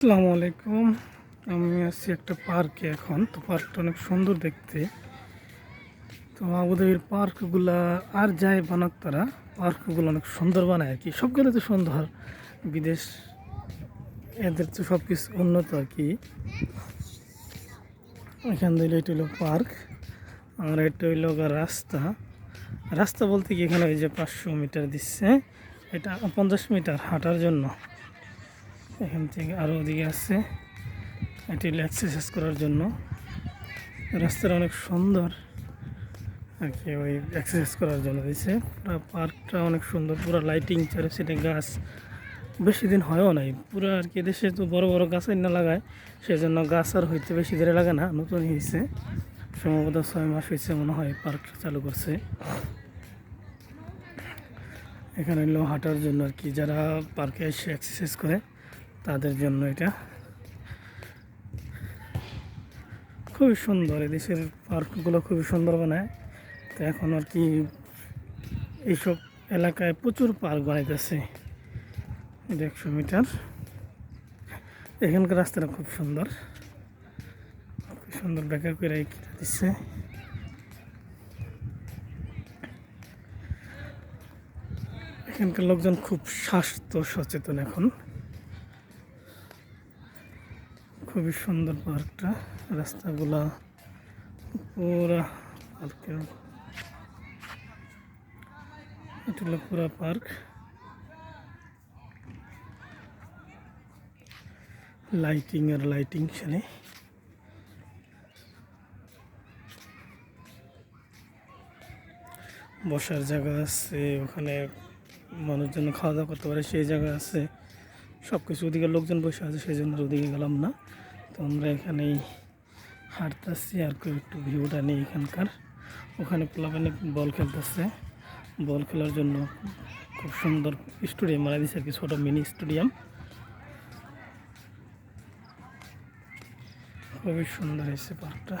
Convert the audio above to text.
আসসালামু আলাইকুম আমি আছি একটা পার্কে এখন। তো পার্কটা অনেক সুন্দর দেখতে। তো আবুধাবির পার্কগুলা আর যায় বানাক তারা, পার্কগুলো অনেক সুন্দর বানায় আর কি। সব সবগুলো তো সুন্দর। বিদেশ এদের তো সব কিছু উন্নত আর কি। এখান থেকে এটা হলো পার্ক। আর এটা হইল রাস্তা। রাস্তা বলতে কি এখানে ওই যে পাঁচশো মিটার দিচ্ছে। এটা পঞ্চাশ মিটার হাঁটার জন্য। এখান থেকে আরও ওদিকে আছে। এটি এক্সারসাইজ করার জন্য। রাস্তাটা অনেক সুন্দর। আর কি, ওই এক্সারসাইজ করার জন্য দিয়েছে। পুরো পার্কটা অনেক সুন্দর, পুরো লাইটিং চারে চারিপাশে গাছ, বেশি দিন হয়ও নাই। পুরো আর কি, দেশে তো বড় বড় গাছ না লাগায় সেই জন্য গাছ আর হইতে বেশি দেরি লাগে না, নতুন হয়েছে সম্ভবত ছয় মাস হয়েছে মনে হয় পার্ক চালু করছে। এখানে হলো হাঁটার জন্য আর কি, যারা পার্কে এসে এক্সারসাইজ করে তাদের জন্য এটা। খুবই সুন্দর এদেশের পার্কগুলো খুবই সুন্দর বানায়। তো এখন আর কি এইসব এলাকায় প্রচুর পার্ক বানাইতেছে। একশো মিটার। এখানকার রাস্তাটা খুব সুন্দর। খুব সুন্দর বেকার করে কেটে দিচ্ছে এখানকার লোকজন খুব স্বাস্থ্য সচেতন এখন। খুবই সুন্দর পার্কটা। রাস্তাগুলা পুরা পার্কের এটা হলো পুরা পার্ক। লাইটিং আর লাইটিং সেনে। বসার জায়গা আছে, ওখানে মানুষজন খাওয়া দাওয়া করতে পারে, সেই জায়গা আছে। সব কিছু ওদিকে লোকজন বসে আছে সেই জন্য ওদিকে গেলাম না। তো আমরা এখানেই হাঁটতেছি আর কেউ একটু ভিউটা নেই এখানকার। ওখানে প্লাবানে বল খেলতেছে। বল খেলার জন্য খুব সুন্দর স্টেডিয়াম বানিয়ে দিচ্ছে আর কি, ছোটো মিনি স্টেডিয়াম। খুবই সুন্দর হয়েছে পার্কটা।